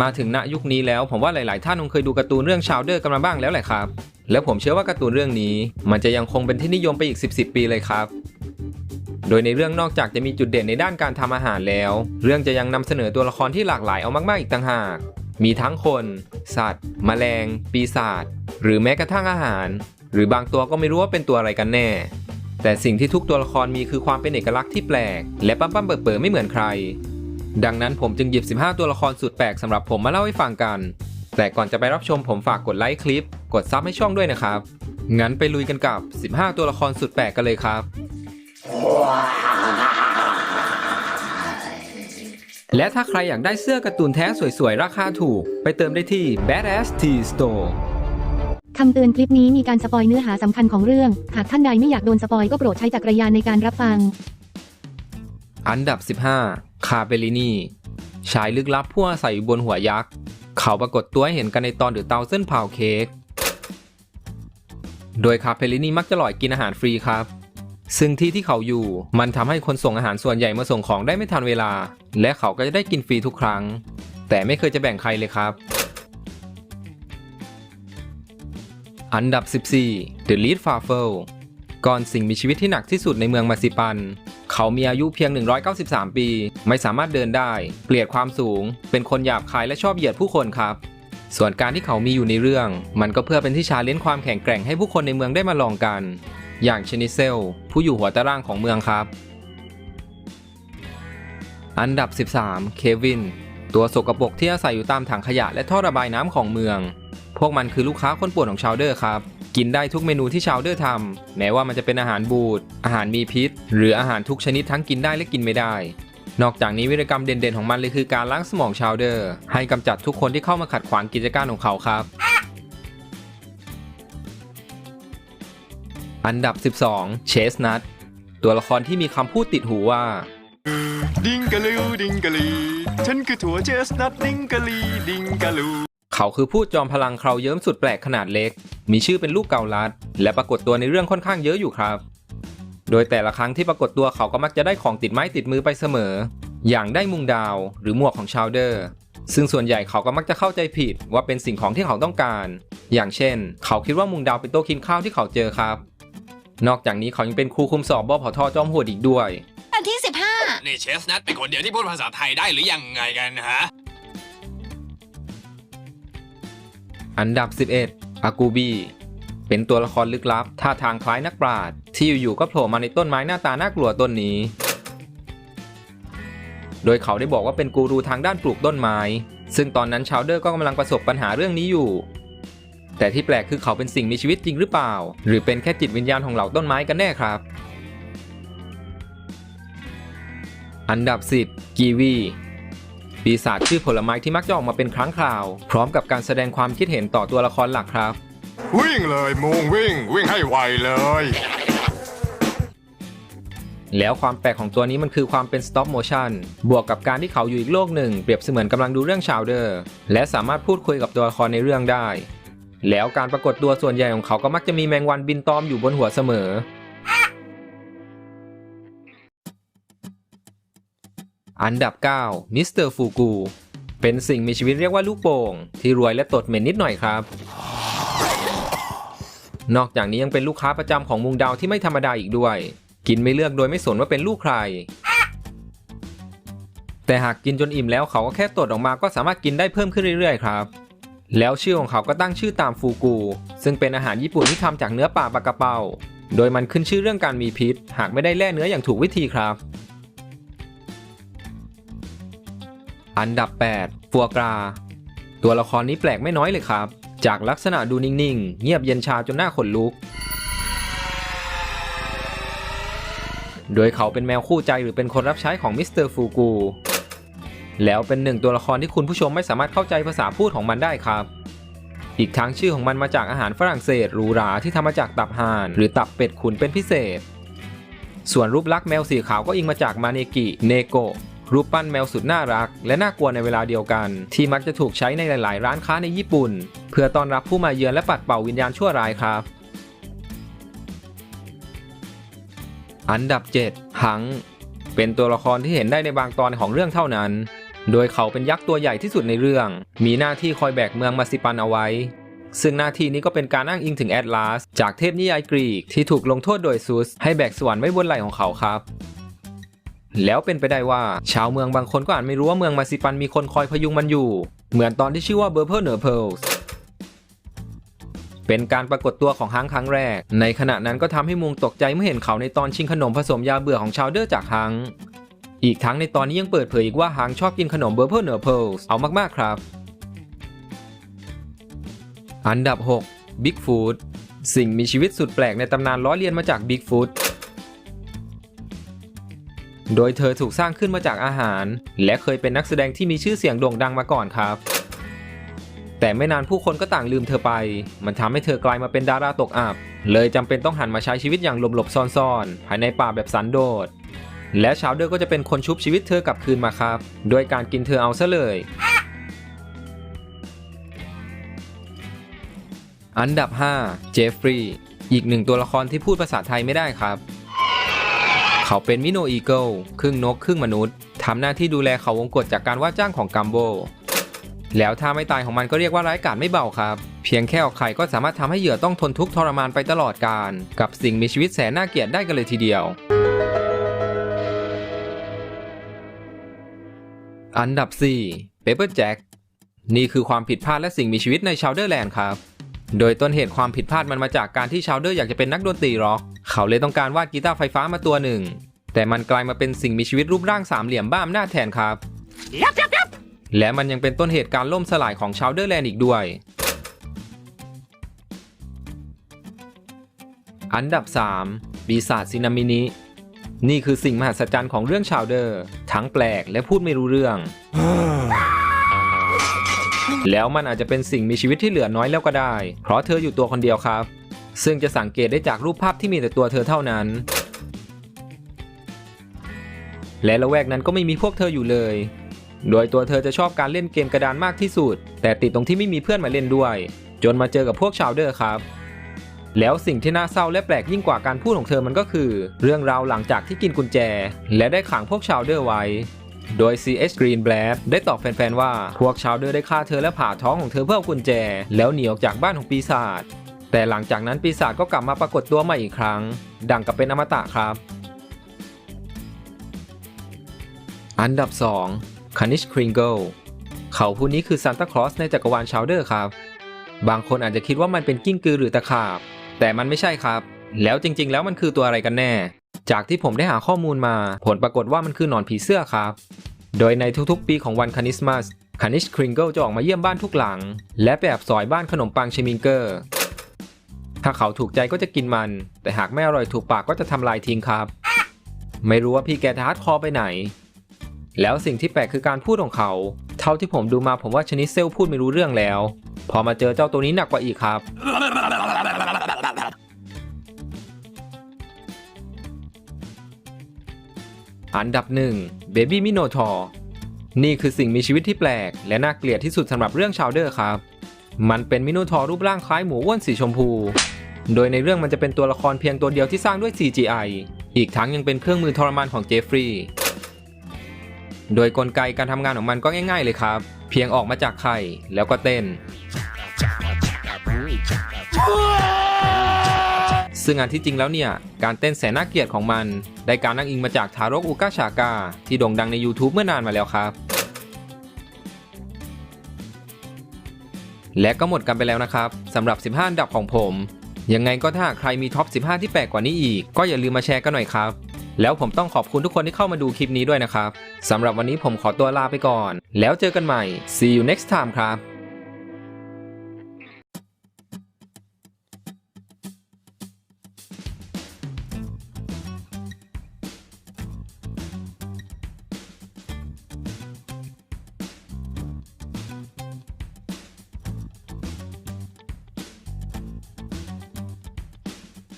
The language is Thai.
มาถึงณยุคนี้แล้วผมว่าหลาย ๆ ท่านคงเคยดูการ์ตูนเรื่องชาวเดอร์กันมาบ้างแล้วแหละครับ แล้วผมเชื่อว่าการ์ตูนเรื่องนี้ มันจะยังคงเป็นที่นิยมไปอีก 10 10ปีเลยครับ โดยในเรื่องนอกจากจะมีจุดเด่นในด้านการทำอาหารแล้ว เรื่องจะยังนำเสนอตัวละครที่หลากหลายเอามาก ๆ อีกต่างหาก มีทั้งคน สัตว์ แมลง ปีศาจ หรือแม้กระทั่งอาหาร หรือบางตัวก็ไม่รู้ว่าเป็นตัวอะไรกันแน่ แต่สิ่งที่ทุกตัวละครมีคือความเป็นเอกลักษณ์ที่แปลก และปั๊มปั๊มเปิดเปิดไม่เหมือนใคร ดังนั้นผมจึงหยิบ 15 ตัวละครสุดแปลกสำหรับผมมาเล่าให้ฟังกัน แต่ก่อนจะไปรับชมผมฝากกดไลค์คลิป กดซับให้ช่องด้วยนะครับ งั้นไปลุยกันกับ 15 ตัวละครสุดแปลกกันเลยครับ และถ้าใครอยากได้เสื้อการ์ตูนแท้สวยๆ ราคาถูก ไปเติมได้ที่ Badass T Store คำเตือนคลิปนี้มีการสปอยเนื้อหาสำคัญของเรื่อง หากท่านใดไม่อยากโดนสปอยก็โปรดใช้จักรยานในการรับฟัง อันดับ 15 คาเปลินีชายลึกลับผู้อาศัยอยู่บนหัวยักษ์ เขาปรากฏตัวให้เห็นกันในตอนเดอะเตาเส้นเผาเค้ก โดยคาเปลินีมักจะหลอยกินอาหารฟรีครับ ซึ่งที่ที่เขาอยู่มันทำให้คนส่งอาหารส่วนใหญ่มาส่งของได้ไม่ทันเวลา และเขาก็จะได้กินฟรีทุกครั้ง แต่ไม่เคยจะแบ่งใครเลยครับ อันดับ 14 The Lead f a r f e l ก่อนสิ่งมีชีวิตที่หนักที่สุดในเมืองมาซิปัน เขามีอายุเพียง 193 ปี ไม่สามารถเดินได้ เกลียดความสูง เป็นคนหยาบคายและชอบเหยียดผู้คนครับ ส่วนการที่เขามีอยู่ในเรื่อง มันก็เพื่อเป็นที่ชาเลนจ์ความแข็งแกร่งให้ผู้คนในเมืองได้มาลองกัน อย่างเชนิเซล ผู้อยู่หัวตารางของเมืองครับ อันดับ 13 เควิน ตัวสกปรกที่อาศัยอยู่ตามถังขยะและท่อระบายน้ำของเมือง พวกมันคือลูกค้าคนป่วนของชาวเดอร์ครับ กินได้ทุกเมนูที่ชาวเดอร์ทำแม้ว่ามันจะเป็นอาหารบูด อาหารมีพิษ หรืออาหารทุกชนิดทั้งกินได้และกินไม่ได้ นอกจากนี้วิรกรรมเด่นๆของมันเลยคือการล้างสมองชาวเดอร์ ให้กำจัดทุกคนที่เข้ามาขัดขวางกิจการของเขาครับ อันดับ 12 เชสนัทตัวละครที่มีคำพูดติดหูว่าดิงกะลูดิงกะลีฉันคือถั่วเจสนัทดิงกะลีดิงกะลูเขาคือผู้จอมพลังเคราเยิ้มสุดแปลกขนาดเล็ก มีชื่อเป็นลูกเกาลัด และปรากฏตัวในเรื่องค่อนข้างเยอะอยู่ครับ โดยแต่ละครั้งที่ปรากฏตัวเขาก็มักจะได้ของติดไม้ติดมือไปเสมอ อย่างได้มุงดาวหรือหมวกของชาวเดอร์ ซึ่งส่วนใหญ่เขาก็มักจะเข้าใจผิดว่าเป็นสิ่งของที่เขาต้องการ อย่างเช่น เขาคิดว่ามุงดาวเป็นโต๊ะกินข้าวที่เขาเจอครับ นอกจากนี้เขายังเป็นครูคุมสอบบพทจอมโหดอีกด้วยอันที่ นี่เชฟนัทเป็นคนเดียวที่พูดภาษาไทยได้หรือยังไงกันฮะ อันดับ 11 อากูบีเป็นตัวละครลึกลับท่าทางคล้ายนักปราชญ์ที่อยู่ๆก็โผล่มาในต้นไม้หน้าตาน่ากลัวต้นนี้ โดยเขาได้บอกว่าเป็นกูรูทางด้านปลูกต้นไม้ ซึ่งตอนนั้นชาวเดอร์ก็กำลังประสบปัญหาเรื่องนี้อยู่ แต่ที่แปลกคือเขาเป็นสิ่งมีชีวิตจริงหรือเปล่า หรือเป็นแค่จิตวิญญาณของเหล่าต้นไม้กันแน่ครับ อันดับ 10 กีวี ปีศาจชื่อผลไม้ที่มักจะออกมาเป็นครั้งคราว พร้อมกับการแสดงความคิดเห็นต่อตัวละครหลักครับ วิ่งเลยมูงวิ่ง วิ่งให้ไวเลย แล้วความแปลกของตัวนี้มันคือความเป็น stop motion บวกกับการที่เขาอยู่อีกโลกหนึ่ง เปรียบเสมือนกำลังดูเรื่องชาวเดอร์ และสามารถพูดคุยกับตัวละครในเรื่องได้ แล้วการปรากฏตัวส่วนใหญ่ของเขาก็มักจะมีแมงวันบินตอมอยู่บนหัวเสมอ อันดับ 9 มิสเตอร์ฟูกู เป็นสิ่งมีชีวิตเรียกว่าลูกโป่ง ที่รวยและตดเหม็นนิดหน่อยครับ นอกจากนี้ยังเป็นลูกค้าประจำของมุงดาวที่ไม่ธรรมดาอีกด้วย กินไม่เลือกโดยไม่สนว่าเป็นลูกใคร แต่หากกินจนอิ่มแล้วเขาก็แค่ตดออกมาก็สามารถกินได้เพิ่มขึ้นเรื่อยๆ ครับ แล้วชื่อของเขาก็ตั้งชื่อตามฟูกู ซึ่งเป็นอาหารญี่ปุ่นที่ทำจากเนื้อปลาปลากระเป๋าโดยมันขึ้นชื่อเรื่องการมีพิษ หากไม่ได้แล่เนื้ออย่างถูกวิธีครับ อันดับ 8 ฟัวกรา ตัวละครนี้แปลกไม่น้อยเลยครับ จากลักษณะดูนิ่งๆ เงียบเย็นชาจนหน้าขนลุก โดยเขาเป็นแมวคู่ใจหรือเป็นคนรับใช้ของมิสเตอร์ฟูกู แล้วเป็นหนึ่งตัวละครที่คุณผู้ชมไม่สามารถเข้าใจภาษาพูดของมันได้ครับ อีกทั้งชื่อของมันมาจากอาหารฝรั่งเศสหรูหราที่ทำมาจากตับห่าน หรือตับเป็ดขุนเป็นพิเศษ ส่วนรูปลักษณ์แมวสีขาวก็อิงมาจากมาเนกิเนโกะ รูปปั้นแมวสุดน่ารัก และน่ากลัวในเวลาเดียวกัน ที่มักจะถูกใช้ในหลาย ๆ ร้านค้าในญี่ปุ่น เพื่อต้อนรับผู้มาเยือนและปัดเป่าวิญญาณชั่วร้ายครับ อันดับ 7 หัง เป็นตัวละครที่เห็นได้ในบางตอนของเรื่องเท่านั้น โดยเขาเป็นยักษ์ตัวใหญ่ที่สุดในเรื่อง มีหน้าที่คอยแบกเมืองมาซิปันเอาไว้ ซึ่งหน้าที่นี้ก็เป็นการอ้างอิงถึงแอตลาส จากเทพนิยายกรีกที่ถูกลงโทษโดยซูสให้แบกสวรรค์ไว้บนไหล่ของเขาครับ แล้วเป็นไปได้ว่า ชาวเมืองบางคนก็อาจไม่รู้ว่าเมืองมาซิปันมีคนคอยพยุงมันอยู่ เหมือนตอนที่ชื่อว่าเบอร์เพอร์เนอร์เพลส์เป็นการปรากฏตัวของฮังครั้งแรก ในขณะนั้นก็ทำให้มุงตกใจเมื่อเห็นเขาในตอนชิงขนมผสมยาเบื่อของชาวเดอร์จากฮัง อีกทั้งในตอนนี้ยังเปิดเผยอีกว่าฮังชอบกินขนมเบอร์เพอร์เนอร์เพลส์เอามากๆครับ อันดับ 6 Bigfoot สิ่งมีชีวิตสุดแปลกในตำนานล้อเลียนมาจาก Bigfoot โดยเธอถูกสร้างขึ้นมาจากอาหาร และเคยเป็นนักแสดงที่มีชื่อเสียงโด่งดังมาก่อนครับ แต่ไม่นานผู้คนก็ต่างลืมเธอไป มันทำให้เธอกลายมาเป็นดาราตกอับ เลยจำเป็นต้องหันมาใช้ชีวิตอย่างหลบๆซ่อนๆ ภายในป่าแบบสันโดษ และชาวเดอร์ก็จะเป็นคนชุบชีวิตเธอกลับคืนมาครับ โดยการกินเธอเอาซะเลยอันดับ 5 เจฟฟรีย์ อีกหนึ่งตัวละครที่พูดภาษาไทยไม่ได้ครับ เขาเป็นมิโนอีเกิลครึ่งนกครึ่งมนุษย์ทำหน้าที่ดูแลเขาวงกฏจากการว่าจ้างของกัมโบ แล้วถ้าไม่ตายของมันก็เรียกว่าร้ายกาจไม่เบาครับ เพียงแค่ออกไข่ก็สามารถทำให้เหยื่อต้องทนทุกข์ทรมานไปตลอดกาลกับสิ่งมีชีวิตแสนน่าเกลียดได้กันเลยทีเดียว อันดับ4เปเปอร์แจ็คนี่คือความผิดพลาดและสิ่งมีชีวิตในชาวเดอร์แลนด์ครับ โดยต้นเหตุความผิดพลาดมันมาจากการที่ชาวเดอร์อยากจะเป็นนักดนตรีร็อก เขาเลยต้องการวาดกีตาร์ไฟฟ้ามาตัวหนึ่ง แต่มันกลายมาเป็นสิ่งมีชีวิตรูปร่างสามเหลี่ยมบ้าอำนาจแทนครับ และมันยังเป็นต้นเหตุการล่มสลายของชาวเดอร์แลนด์อีกด้วย อันดับ 3 ปีศาจซินามินิ นี่คือสิ่งมหัศจรรย์ของเรื่องชาวเดอร์ ทั้งแปลกและพูดไม่รู้เรื่อง แล้วมันอาจจะเป็นสิ่งมีชีวิตที่เหลือน้อยแล้วก็ได้ เพราะเธออยู่ตัวคนเดียวครับ ซึ่งจะสังเกตได้จากรูปภาพที่มีแต่ตัวเธอเท่านั้น และละแวกนั้นก็ไม่มีพวกเธออยู่เลย โดยตัวเธอจะชอบการเล่นเกมกระดานมากที่สุด แต่ติดตรงที่ไม่มีเพื่อนมาเล่นด้วย จนมาเจอกับพวกชาวเดอร์ครับแล้วสิ่งที่น่าเศร้าและแปลกยิ่งกว่าการพูดของเธอมันก็คือ เรื่องราวหลังจากที่กินกุญแจ และได้ขังพวกชาวเดอร์ไว้ โดย C.H. Greenblatt ได้ตอบแฟนๆว่า พวกชาวเดอร์ได้ฆ่าเธอและผ่าท้องของเธอเพื่อกุญแจ แล้วหนีออกจากบ้านของปีศาจแต่หลังจากนั้นปีศาจก็กลับมาปรากฏตัวใหม่อีกครั้ง ดังกับเป็นอมตะครับ อันดับ2คานิชคริงเกิลเขาผู้นี้คือซานตาคลอสในจักรวาลชาวเดอร์ครับ บางคนอาจจะคิดว่ามันเป็นกิ้งกือหรือตะขาบ แต่มันไม่ใช่ครับ แล้วจริงๆ แล้วมันคือตัวอะไรกันแน่ จากที่ผมได้หาข้อมูลมา ผลปรากฏว่ามันคือหนอนผีเสื้อครับ โดยในทุกๆ ปีของวันคานิสต์มัสคานิชคริงเกิลจะออกมาเยี่ยมบ้านทุกหลัง และไปแอบสอยบ้านขนมปังเชมิงเกอร์ ถ้าเขาถูกใจก็จะกินมัน แต่หากไม่อร่อยถูกปากก็จะทำลายทิ้งครับ ไม่รู้ว่าพี่แกจะฮาร์ดคอไปไหน แล้วสิ่งที่แปลกคือการพูดของเขา เท่าที่ผมดูมาผมว่าชนิดเซลพูดไม่รู้เรื่องแล้ว พอมาเจอเจ้าตัวนี้หนักกว่าอีกครับ อันดับหนึ่งเบบี้มิโนทอร์นี่คือสิ่งมีชีวิตที่แปลก และน่าเกลียดที่สุดสำหรับเรื่องชาวเดอร์ครับ มันเป็นมิโนทอร์รูปร่างคล้ายหมูอ้วนสีชมพู โดยในเรื่องมันจะเป็นตัวละครเพียงตัวเดียวที่สร้างด้วย CGI อีกทั้งยังเป็นเครื่องมือทรมานของเจฟฟรีย์โดยกลไกการทำงานของมันก็ง่าย ๆ เลยครับ เพียงออกมาจากไข่แล้วก็เต้น ซึ่งอันที่จริงแล้วเนี่ย การเต้นแสนน่าเกลียดของมัน ได้การนั่งอิงมาจากทารกอูกาชากา ที่โด่งดังใน YouTube เมื่อนานมาแล้วครับ และก็หมดกันไปแล้วนะครับสำหรับ 15 อันดับของผม ยังไงก็ถ้าใครมีท็อป 15 ที่แปลกกว่านี้อีก ก็อย่าลืมมาแชร์กันหน่อยครับ แล้วผมต้องขอบคุณทุกคนที่เข้ามาดูคลิปนี้ด้วยนะครับสำหรับวันนี้ผมขอตัวลาไปก่อน แล้วเจอกันใหม่ see you next time ครับ